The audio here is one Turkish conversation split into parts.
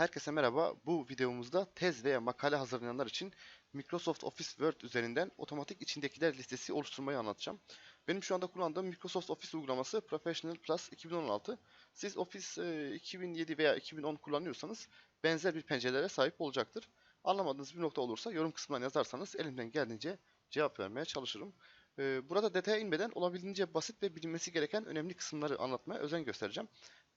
Herkese merhaba. Bu videomuzda tez veya makale hazırlayanlar için Microsoft Office Word üzerinden otomatik içindekiler listesi oluşturmayı anlatacağım. Benim şu anda kullandığım Microsoft Office uygulaması Professional Plus 2016. Siz Office e, 2007 veya 2010 kullanıyorsanız benzer bir pencerelere sahip olacaktır. Anlamadığınız bir nokta olursa yorum kısmından yazarsanız elimden geldiğince cevap vermeye çalışırım. E, Burada detaya inmeden olabildiğince basit ve bilinmesi gereken önemli kısımları anlatmaya özen göstereceğim.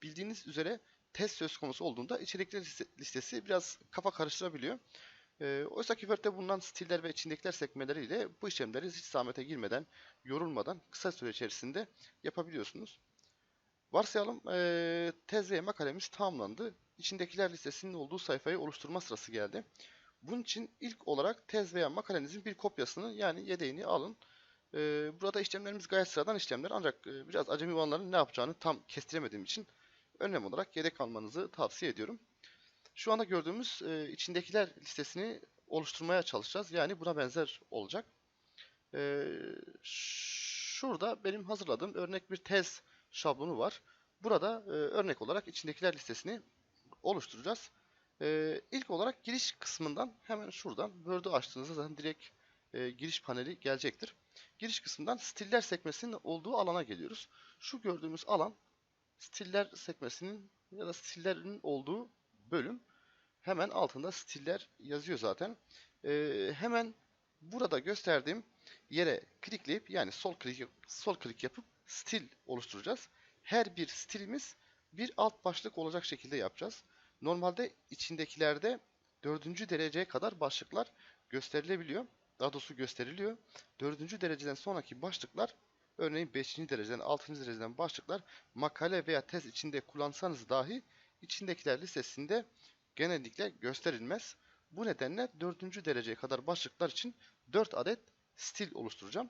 Bildiğiniz üzere test söz konusu olduğunda içerikler liste- listesi biraz kafa karıştırabiliyor. Ee, oysa ki Word'de bulunan stiller ve içindekiler sekmeleriyle bu işlemleri hiç zahmete girmeden, yorulmadan kısa süre içerisinde yapabiliyorsunuz. Varsayalım eee tez ve makalemiz tamamlandı. İçindekiler listesinin olduğu sayfayı oluşturma sırası geldi. Bunun için ilk olarak tez veya makalenizin bir kopyasını yani yedeğini alın. Eee, burada işlemlerimiz gayet sıradan işlemler ancak e, biraz acemi olanların ne yapacağını tam kestiremediğim için önlem olarak yedek almanızı tavsiye ediyorum. Şu anda gördüğümüz e, içindekiler listesini oluşturmaya çalışacağız. Yani buna benzer olacak. E, şurada benim hazırladığım örnek bir tez şablonu var. Burada e, örnek olarak içindekiler listesini oluşturacağız. E, ilk olarak giriş kısmından hemen şuradan Word'ü açtığınızda zaten direkt e, giriş paneli gelecektir. Giriş kısmından stiller sekmesinin olduğu alana geliyoruz. Şu gördüğümüz alan stiller sekmesinin ya da stillerin olduğu bölüm. Hemen altında stiller yazıyor zaten. Ee, hemen burada gösterdiğim yere klikleyip yani sol klik sol klik yapıp stil oluşturacağız. Her bir stilimiz bir alt başlık olacak şekilde yapacağız. Normalde içindekilerde dördüncü dereceye kadar başlıklar gösterilebiliyor. Daha doğrusu gösteriliyor. Dördüncü dereceden sonraki başlıklar örneğin 5. dereceden 6. dereceden başlıklar makale veya tez içinde kullansanız dahi içindekiler listesinde genellikle gösterilmez. Bu nedenle 4. dereceye kadar başlıklar için 4 adet stil oluşturacağım.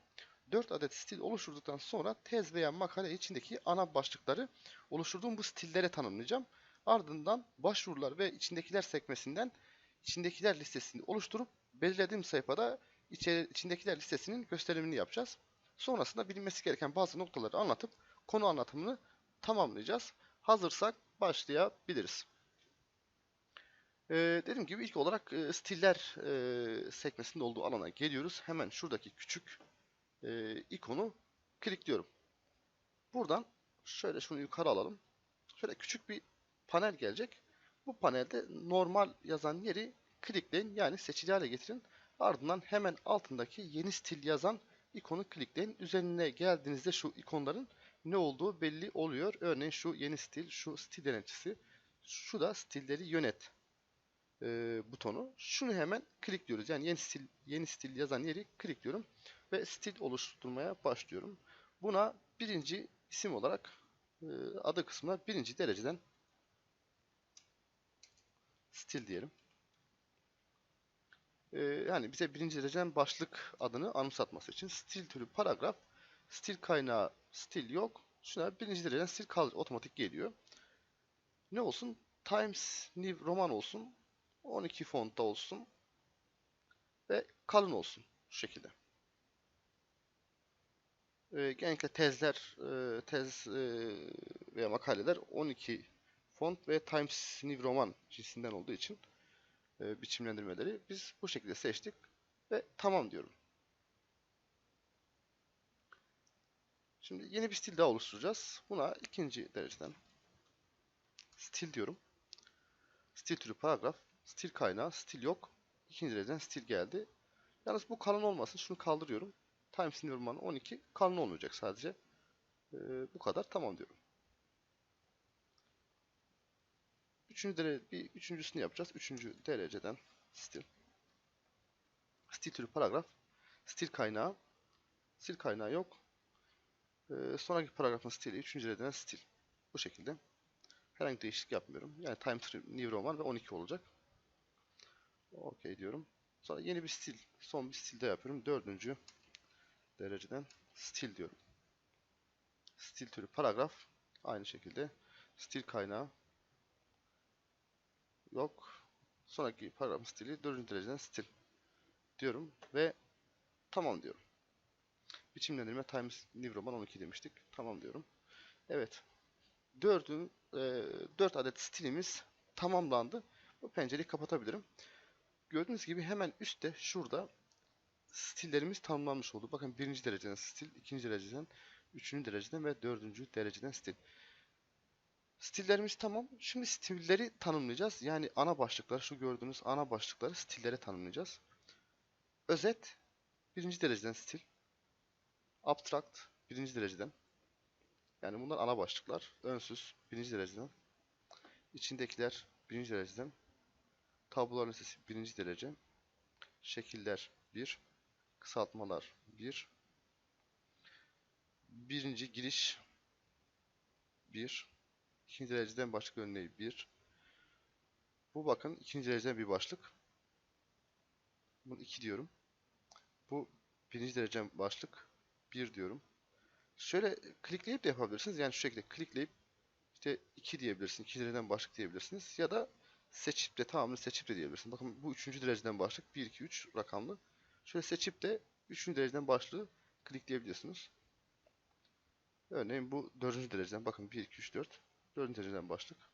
4 adet stil oluşturduktan sonra tez veya makale içindeki ana başlıkları oluşturduğum bu stillere tanımlayacağım. Ardından başvurular ve içindekiler sekmesinden içindekiler listesini oluşturup belirlediğim sayfada içindekiler listesinin gösterimini yapacağız. Sonrasında bilinmesi gereken bazı noktaları anlatıp konu anlatımını tamamlayacağız. Hazırsak başlayabiliriz. Ee, dediğim gibi ilk olarak e, stiller e, sekmesinde olduğu alana geliyoruz. Hemen şuradaki küçük e, ikonu klikliyorum. Buradan şöyle şunu yukarı alalım. Şöyle küçük bir panel gelecek. Bu panelde normal yazan yeri klikleyin yani seçili hale getirin. Ardından hemen altındaki yeni stil yazan ikonu klikleyin. Üzerine geldiğinizde şu ikonların ne olduğu belli oluyor. Örneğin şu yeni stil, şu stil denetçisi, şu da stilleri yönet e, butonu. Şunu hemen klikliyoruz. Yani yeni stil, yeni stil yazan yeri klikliyorum ve stil oluşturmaya başlıyorum. Buna birinci isim olarak e, adı kısmına birinci dereceden stil diyelim. E, yani bize birinci dereceden başlık adını anımsatması için stil türü paragraf, stil kaynağı stil yok. Şuna birinci dereceden stil kal otomatik geliyor. Ne olsun? Times New Roman olsun. 12 fontta olsun. Ve kalın olsun. Şu şekilde. Ee, genellikle tezler, e, tez e, veya makaleler 12 font ve Times New Roman cinsinden olduğu için e, biçimlendirmeleri biz bu şekilde seçtik ve tamam diyorum. Şimdi yeni bir stil daha oluşturacağız. Buna ikinci dereceden stil diyorum. Stil türü paragraf, stil kaynağı, stil yok. İkinci dereceden stil geldi. Yalnız bu kalın olmasın. Şunu kaldırıyorum. New Roman 12 kalın olmayacak sadece. Ee, bu kadar tamam diyorum. Üçüncü derece, bir üçüncüsünü yapacağız. Üçüncü dereceden stil. Stil türü paragraf, stil kaynağı, stil kaynağı yok. Ee, sonraki paragrafın stili üçüncü dereceden stil. Bu şekilde. Herhangi bir değişiklik yapmıyorum. Yani Times New Roman ve 12 olacak. OK diyorum. Sonra yeni bir stil. Son bir stil de yapıyorum. Dördüncü dereceden stil diyorum. Stil türü paragraf. Aynı şekilde. Stil kaynağı. Yok. Sonraki paragrafın stili dördüncü dereceden stil diyorum ve tamam diyorum. Biçimlendirme Times New Roman 12 demiştik. Tamam diyorum. Evet. Dördün, e, 4 adet stilimiz tamamlandı. Bu pencereyi kapatabilirim. Gördüğünüz gibi hemen üstte şurada stillerimiz tanımlanmış oldu. Bakın birinci dereceden stil, ikinci dereceden, üçüncü dereceden ve dördüncü dereceden stil. Stillerimiz tamam. Şimdi stilleri tanımlayacağız. Yani ana başlıkları, şu gördüğünüz ana başlıkları stillere tanımlayacağız. Özet, birinci dereceden stil. Abstract, birinci dereceden. Yani bunlar ana başlıklar. Önsüz, birinci dereceden. İçindekiler, birinci dereceden. Tablolar listesi, birinci derece. Şekiller, 1. Kısaltmalar, 1. Birinci giriş, 1. İkinci dereceden başlık örneği 1. Bu bakın ikinci dereceden bir başlık. Bunu 2 diyorum. Bu birinci dereceden başlık 1 diyorum. Şöyle klikleyip de yapabilirsiniz. Yani şu şekilde klikleyip işte 2 diyebilirsiniz. 2 dereceden başlık diyebilirsiniz. Ya da seçip de tamamını seçip de diyebilirsiniz. Bakın bu üçüncü dereceden başlık 1, 2, 3 rakamlı. Şöyle seçip de üçüncü dereceden başlığı klikleyebiliyorsunuz. Örneğin bu dördüncü dereceden. Bakın 1, 2, 3, 4. Dördüncü dereceden başlık.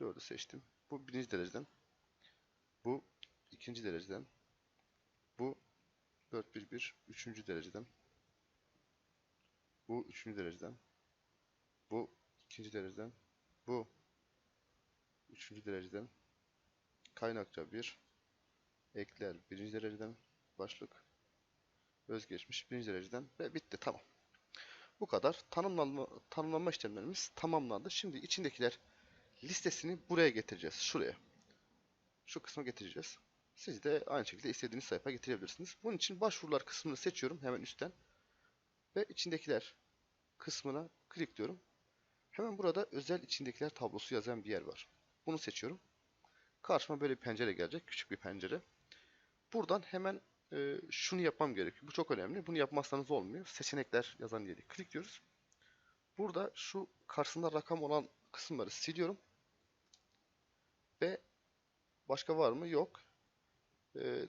Dördü seçtim. Bu birinci dereceden. Bu ikinci dereceden. Bu 4, 1, 1. Üçüncü dereceden. Bu üçüncü dereceden. Bu ikinci dereceden. Bu üçüncü dereceden. Kaynakça 1. Ekler birinci dereceden. Başlık. Özgeçmiş birinci dereceden. Ve bitti. Tamam. Bu kadar. Tanımlanma, tanımlanma işlemlerimiz tamamlandı. Şimdi içindekiler listesini buraya getireceğiz. Şuraya. Şu kısma getireceğiz. Siz de aynı şekilde istediğiniz sayfaya getirebilirsiniz. Bunun için başvurular kısmını seçiyorum hemen üstten. Ve içindekiler kısmına klikliyorum. Hemen burada özel içindekiler tablosu yazan bir yer var. Bunu seçiyorum. Karşıma böyle bir pencere gelecek. Küçük bir pencere. Buradan hemen e, şunu yapmam gerekiyor. Bu çok önemli. Bunu yapmazsanız olmuyor. Seçenekler yazan yeri klikliyoruz. Burada şu karşısında rakam olan kısımları siliyorum. Ve başka var mı? Yok. E,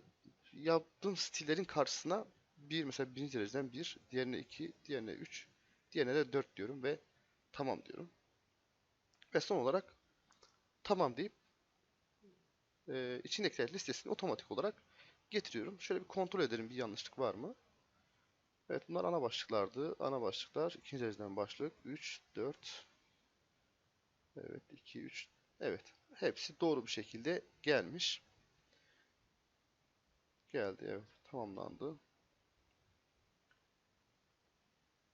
yaptığım stillerin karşısına bir mesela birinci dereceden bir, diğerine iki, diğerine üç, diğerine de dört diyorum ve tamam diyorum. Ve son olarak tamam deyip e, içindekiler listesini otomatik olarak getiriyorum. Şöyle bir kontrol edelim bir yanlışlık var mı? Evet bunlar ana başlıklardı. Ana başlıklar ikinci dereceden başlık 3, 4 Evet 2, 3 Evet hepsi doğru bir şekilde gelmiş. Geldi evet tamamlandı.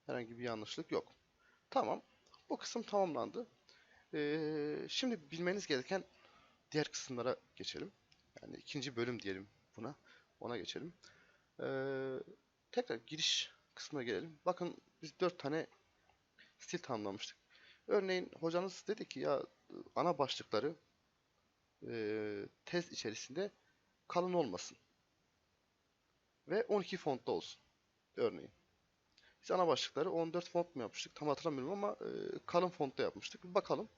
Herhangi bir yanlışlık yok. Tamam. Bu kısım tamamlandı. Ee, şimdi bilmeniz gereken diğer kısımlara geçelim. Yani ikinci bölüm diyelim buna. Ona geçelim. Ee, tekrar giriş kısmına gelelim. Bakın biz dört tane stil tanımlamıştık. Örneğin hocanız dedi ki ya ana başlıkları e, tez içerisinde kalın olmasın. Ve 12 fontta olsun. Örneğin. Biz ana başlıkları 14 font mu yapmıştık? Tam hatırlamıyorum ama e, kalın fontta yapmıştık. Bir bakalım.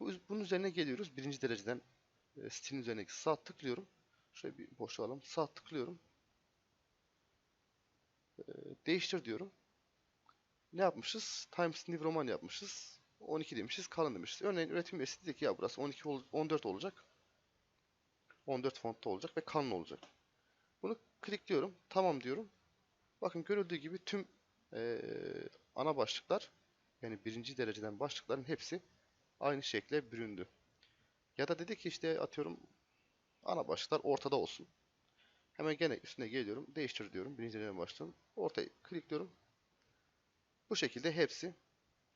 Bu, bunun üzerine geliyoruz. Birinci dereceden e, stilin üzerine sağ tıklıyorum. Şöyle bir boşluğa alalım. Sağ tıklıyorum. E, değiştir diyorum. Ne yapmışız? Times New Roman yapmışız. 12 demişiz. Kalın demişiz. Örneğin üretim üyesi dedi ki ya burası 12 14 olacak. 14 fontta olacak ve kalın olacak. Bunu klikliyorum. Tamam diyorum. Bakın görüldüğü gibi tüm e, ana başlıklar yani birinci dereceden başlıkların hepsi aynı şekle büründü. Ya da dedi ki işte atıyorum ana başlıklar ortada olsun. Hemen gene üstüne geliyorum. Değiştir diyorum. Birinci dereceden başlıyorum. Ortaya klikliyorum. Bu şekilde hepsi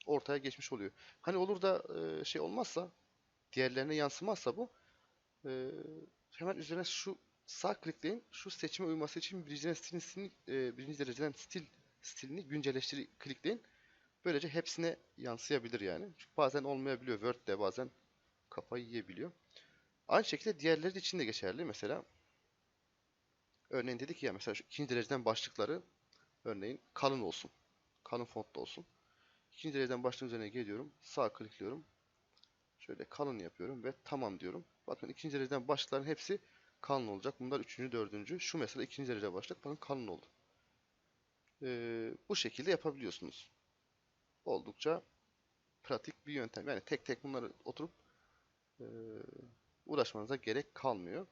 ortaya geçmiş oluyor. Hani olur da e, şey olmazsa diğerlerine yansımazsa bu e, hemen üzerine şu sağ klikleyin. Şu seçime uyması için birinci dereceden stilini, e, birinci dereceden stil stilini güncelleştir klikleyin. Böylece hepsine yansıyabilir yani. Çünkü bazen olmayabiliyor. Word'de bazen kafayı yiyebiliyor. Aynı şekilde diğerleri için de geçerli. Mesela örneğin dedik ya mesela şu ikinci dereceden başlıkları örneğin kalın olsun. Kalın fontta olsun. İkinci dereceden başlığın üzerine geliyorum. Sağ klikliyorum. Şöyle kalın yapıyorum ve tamam diyorum. Bakın ikinci dereceden başlıkların hepsi kalın olacak. Bunlar üçüncü, dördüncü. Şu mesela ikinci derece başlık. Bakın kalın oldu. Ee, bu şekilde yapabiliyorsunuz. Oldukça pratik bir yöntem. Yani tek tek bunları oturup e, uğraşmanıza gerek kalmıyor.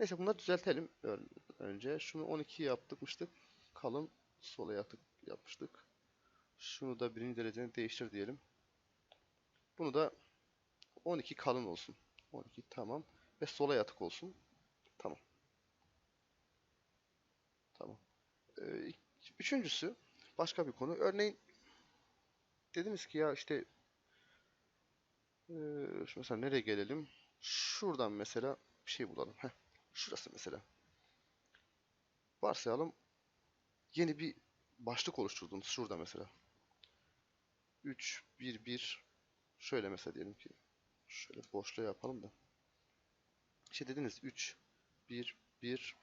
Neyse bunları düzeltelim. Ön- Önce şunu 12 yaptıkmıştık. Kalın sola yatık yapmıştık. Şunu da birinci dereceden değiştir diyelim. Bunu da 12 kalın olsun. 12 tamam. Ve sola yatık olsun. Tamam. Tamam. Ee, üçüncüsü başka bir konu. Örneğin dediniz ki ya işte ee, mesela nereye gelelim? Şuradan mesela bir şey bulalım. Heh, şurası mesela. Varsayalım yeni bir başlık oluşturdunuz şurada mesela. 3 1 1 şöyle mesela diyelim ki şöyle boşluğa yapalım da. İşte dediniz 3 1 1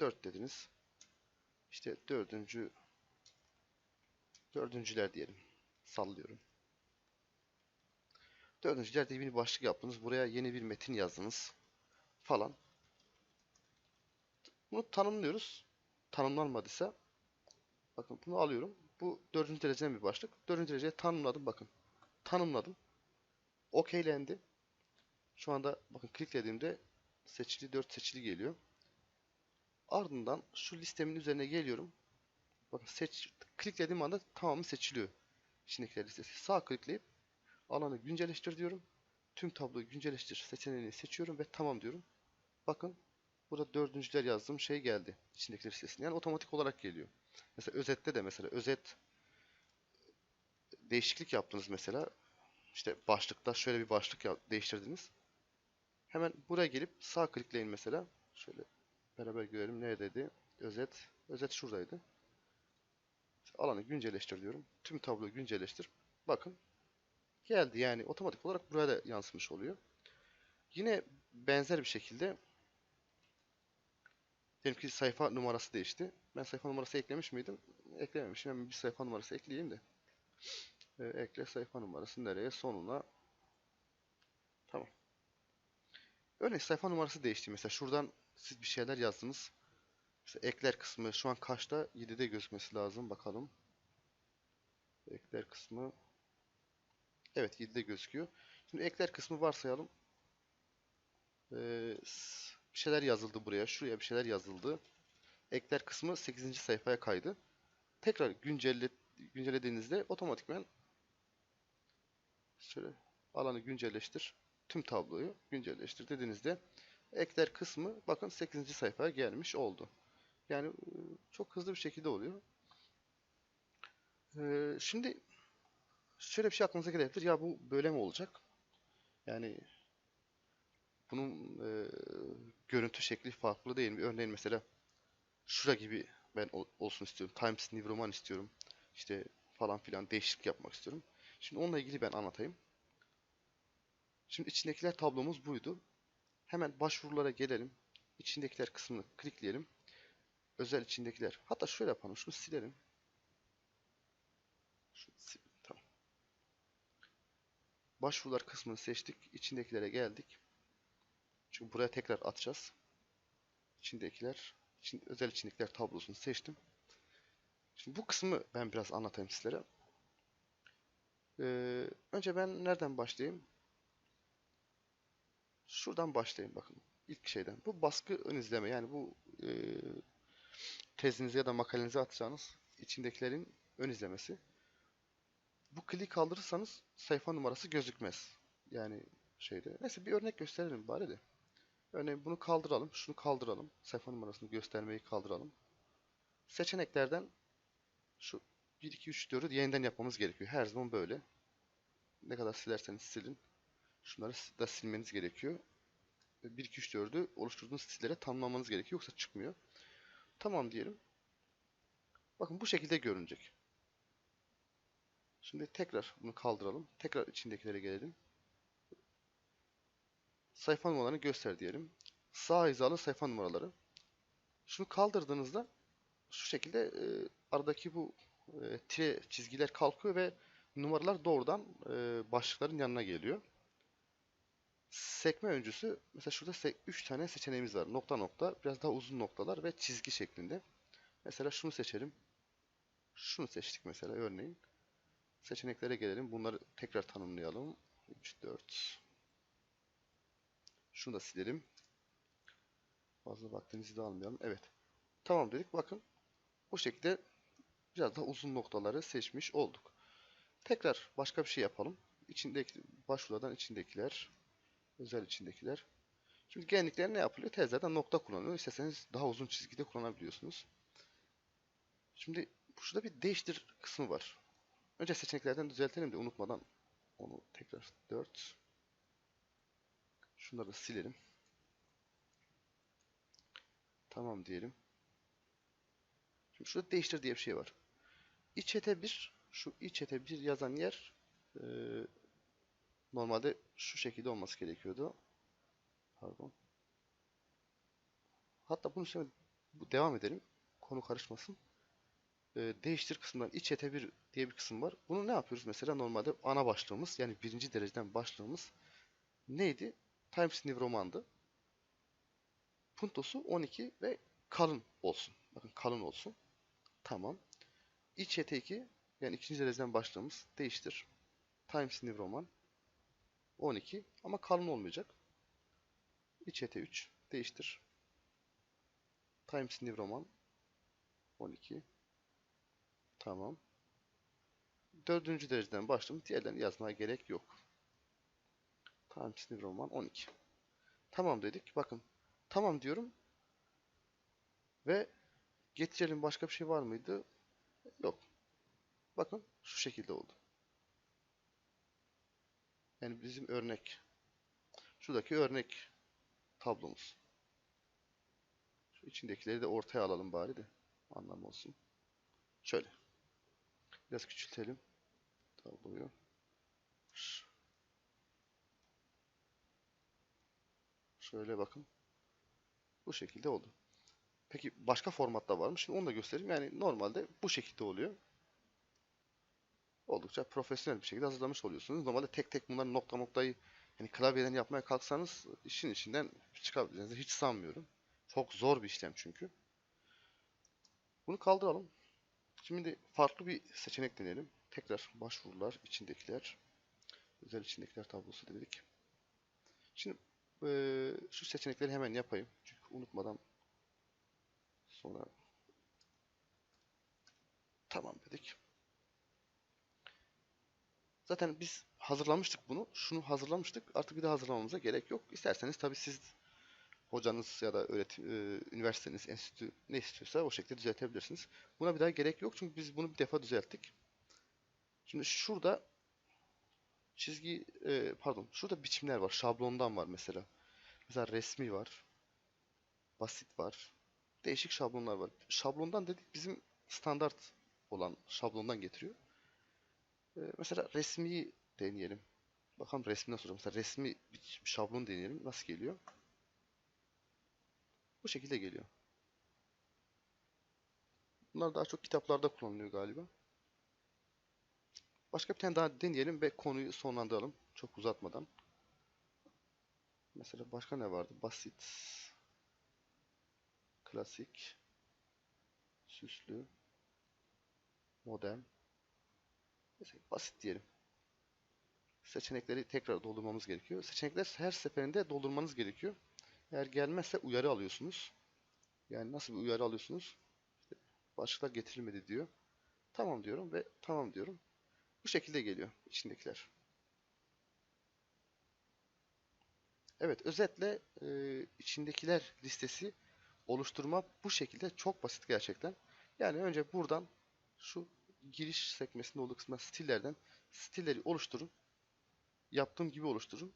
4 dediniz. İşte dördüncü dördüncüler diyelim. Sallıyorum. Dördüncüler diye bir başlık yaptınız. Buraya yeni bir metin yazdınız. Falan. Bunu tanımlıyoruz. Tanımlanmadıysa bakın bunu alıyorum. Bu dördüncü dereceden bir başlık. Dördüncü dereceye tanımladım bakın. Tanımladım. Okeylendi. Şu anda bakın kliklediğimde seçili 4 seçili geliyor. Ardından şu listemin üzerine geliyorum. Bakın seç kliklediğim anda tamamı seçiliyor. İçindekiler listesi. Sağ klikleyip alanı güncelleştir diyorum. Tüm tabloyu güncelleştir seçeneğini seçiyorum ve tamam diyorum. Bakın burada dördüncüler yazdığım şey geldi. İçindekiler listesine. Yani otomatik olarak geliyor. Mesela özette de mesela özet değişiklik yaptınız mesela. İşte başlıkta şöyle bir başlık değiştirdiniz. Hemen buraya gelip sağ klikleyin mesela. Şöyle beraber görelim. Neredeydi? Özet. Özet şuradaydı. Alanı güncelleştir diyorum. Tüm tabloyu güncelleştir. Bakın geldi. Yani otomatik olarak buraya da yansımış oluyor. Yine benzer bir şekilde diyelim ki sayfa numarası değişti. Ben sayfa numarası eklemiş miydim? Eklememişim. Hemen bir sayfa numarası ekleyeyim de. Ee, ekle sayfa numarası nereye? Sonuna. Tamam. Örneğin sayfa numarası değişti. Mesela şuradan siz bir şeyler yazdınız. Mesela ekler kısmı şu an kaçta? 7'de gözükmesi lazım. Bakalım. Ekler kısmı Evet 7'de gözüküyor. Şimdi ekler kısmı varsayalım. Ee, bir şeyler yazıldı buraya. Şuraya bir şeyler yazıldı. Ekler kısmı 8. sayfaya kaydı. Tekrar güncelle, güncellediğinizde otomatikman şöyle alanı güncelleştir. Tüm tabloyu güncelleştir dediğinizde ekler kısmı bakın 8. sayfaya gelmiş oldu. Yani e, çok hızlı bir şekilde oluyor. Ee, şimdi şöyle bir şey aklınıza gelebilir. Ya bu böyle mi olacak? Yani bunun e, görüntü şekli farklı değil mi? Örneğin mesela şura gibi ben ol- olsun istiyorum. Times New Roman istiyorum. İşte falan filan değişiklik yapmak istiyorum. Şimdi onunla ilgili ben anlatayım. Şimdi içindekiler tablomuz buydu. Hemen başvurulara gelelim. İçindekiler kısmını klikleyelim. Özel içindekiler. Hatta şöyle yapalım. Şunu silelim. Şunu sil- Tamam. Başvurular kısmını seçtik. İçindekilere geldik. Çünkü buraya tekrar atacağız. İçindekiler, için, özel içindekiler tablosunu seçtim. Şimdi bu kısmı ben biraz anlatayım sizlere. Ee, önce ben nereden başlayayım? Şuradan başlayayım bakın. İlk şeyden. Bu baskı ön izleme. Yani bu e, tezinize ya da makalenize atacağınız içindekilerin ön izlemesi. Bu kliği kaldırırsanız sayfa numarası gözükmez. Yani şeyde. Neyse bir örnek gösterelim bari de. Örneğin bunu kaldıralım. Şunu kaldıralım. Sayfa numarasını göstermeyi kaldıralım. Seçeneklerden şu 1, 2, 3, 4'ü yeniden yapmamız gerekiyor. Her zaman böyle. Ne kadar silerseniz silin. Şunları da silmeniz gerekiyor. 1, 2, 3, 4'ü oluşturduğunuz stillere tamamlamanız gerekiyor. Yoksa çıkmıyor. Tamam diyelim. Bakın bu şekilde görünecek. Şimdi tekrar bunu kaldıralım. Tekrar içindekilere gelelim. Sayfa numaralarını göster diyelim. Sağ hizalı sayfa numaraları. Şunu kaldırdığınızda şu şekilde e, aradaki bu e, tire çizgiler kalkıyor ve numaralar doğrudan e, başlıkların yanına geliyor. Sekme öncüsü mesela şurada 3 tane seçeneğimiz var. Nokta nokta, biraz daha uzun noktalar ve çizgi şeklinde. Mesela şunu seçelim. Şunu seçtik mesela örneğin. Seçeneklere gelelim. Bunları tekrar tanımlayalım. 3, 4. Şunu da silelim. Fazla vaktinizi de almayalım. Evet. Tamam dedik. Bakın bu şekilde biraz daha uzun noktaları seçmiş olduk. Tekrar başka bir şey yapalım. İçindeki başvurudan içindekiler, özel içindekiler. Şimdi genellikle ne yapılıyor? Tezlerden nokta kullanılıyor. İsterseniz daha uzun çizgide kullanabiliyorsunuz. Şimdi şurada bir değiştir kısmı var. Önce seçeneklerden düzeltelim de unutmadan onu tekrar 4 Şunları silelim. Tamam diyelim. Şimdi şurada değiştir diye bir şey var. İçete 1 şu içete 1 yazan yer e, normalde şu şekilde olması gerekiyordu. Pardon. Hatta bunun üstüne devam edelim. Konu karışmasın. E, değiştir kısmından iç ete 1 diye bir kısım var. Bunu ne yapıyoruz mesela normalde ana başlığımız yani birinci dereceden başlığımız neydi? Times New Roman'dı. Puntosu 12 ve kalın olsun. Bakın kalın olsun. Tamam. İç ete 2 yani ikinci dereceden başlığımız değiştir. Times New Roman 12 ama kalın olmayacak. İç ete 3 değiştir. Times New Roman 12 Tamam. Dördüncü dereceden başladım. Diğerlerini yazmaya gerek yok. Times New Roman 12. Tamam dedik. Bakın. Tamam diyorum. Ve getirelim başka bir şey var mıydı? Yok. Bakın şu şekilde oldu. Yani bizim örnek. Şuradaki örnek tablomuz. Şu içindekileri de ortaya alalım bari de anlam olsun. Şöyle. Biraz küçültelim tabloyu. Şöyle bakın. Bu şekilde oldu. Peki başka formatta var mı? Şimdi onu da göstereyim. Yani normalde bu şekilde oluyor. Oldukça profesyonel bir şekilde hazırlamış oluyorsunuz. Normalde tek tek bunları nokta noktayı yani klavyeden yapmaya kalksanız işin içinden çıkabileceğinizi hiç sanmıyorum. Çok zor bir işlem çünkü. Bunu kaldıralım. Şimdi farklı bir seçenek deneyelim. Tekrar başvurular, içindekiler, özel içindekiler tablosu dedik. Şimdi eee, şu seçenekleri hemen yapayım. Çünkü unutmadan sonra tamam dedik. Zaten biz hazırlamıştık bunu. Şunu hazırlamıştık. Artık bir daha hazırlamamıza gerek yok. İsterseniz tabii siz hocanız ya da öğretim, e, üniversiteniz, enstitü ne istiyorsa o şekilde düzeltebilirsiniz. Buna bir daha gerek yok çünkü biz bunu bir defa düzelttik. Şimdi şurada çizgi, e, pardon, şurada biçimler var. Şablondan var mesela. Mesela resmi var. Basit var. Değişik şablonlar var. Şablondan dedik bizim standart olan şablondan getiriyor. E, mesela resmiyi deneyelim. Bakalım resmi nasıl olacak. Mesela resmi bir şablon deneyelim. Nasıl geliyor? Bu şekilde geliyor. Bunlar daha çok kitaplarda kullanılıyor galiba. Başka bir tane daha deneyelim ve konuyu sonlandıralım. Çok uzatmadan. Mesela başka ne vardı? Basit. Klasik. Süslü. Modern. Mesela basit diyelim. Seçenekleri tekrar doldurmamız gerekiyor. Seçenekler her seferinde doldurmanız gerekiyor. Eğer gelmezse uyarı alıyorsunuz. Yani nasıl bir uyarı alıyorsunuz? İşte başlıklar getirilmedi diyor. Tamam diyorum ve tamam diyorum. Bu şekilde geliyor içindekiler. Evet, özetle e, içindekiler listesi oluşturma bu şekilde çok basit gerçekten. Yani önce buradan şu giriş sekmesinde olduğu kısmına stillerden stilleri oluşturun. Yaptığım gibi oluşturun.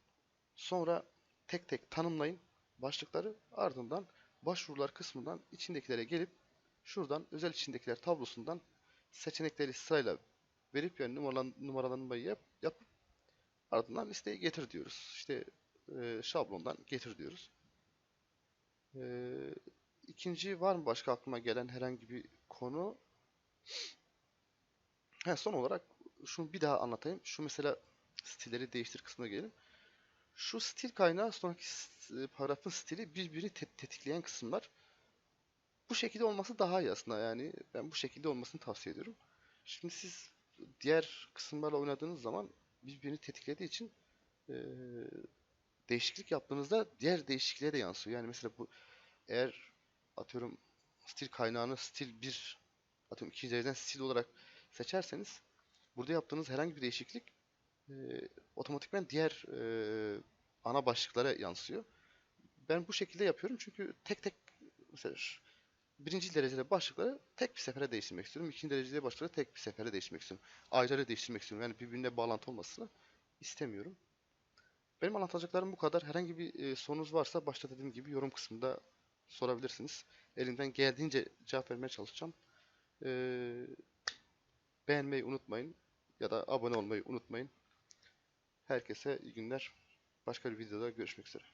Sonra tek tek tanımlayın başlıkları ardından başvurular kısmından içindekilere gelip şuradan özel içindekiler tablosundan seçenekleri sırayla verip yani numaralan, numaralanmayı yap, yapıp ardından listeyi getir diyoruz. İşte e, şablondan getir diyoruz. E, ikinci var mı başka aklıma gelen herhangi bir konu? He, son olarak şunu bir daha anlatayım. Şu mesela stilleri değiştir kısmına gelelim. Şu stil kaynağı sonraki e, paragrafın stili birbirini te- tetikleyen kısımlar. Bu şekilde olması daha iyi aslında yani ben bu şekilde olmasını tavsiye ediyorum. Şimdi siz diğer kısımlarla oynadığınız zaman birbirini tetiklediği için eee, değişiklik yaptığınızda diğer değişikliğe de yansıyor. Yani mesela bu eğer atıyorum stil kaynağını stil 1 atıyorum ikinci dereceden stil olarak seçerseniz burada yaptığınız herhangi bir değişiklik e, otomatikman diğer e, ana başlıklara yansıyor. Ben bu şekilde yapıyorum çünkü tek tek mesela birinci derecede başlıkları tek bir sefere değiştirmek istiyorum. İkinci derecede başlıkları tek bir sefere değiştirmek istiyorum. Ayrı ayrı değiştirmek istiyorum. Yani birbirine bağlantı olmasını istemiyorum. Benim anlatacaklarım bu kadar. Herhangi bir e, sorunuz varsa başta dediğim gibi yorum kısmında sorabilirsiniz. Elimden geldiğince cevap vermeye çalışacağım. Ee, beğenmeyi unutmayın ya da abone olmayı unutmayın. Herkese iyi günler. Başka bir videoda görüşmek üzere.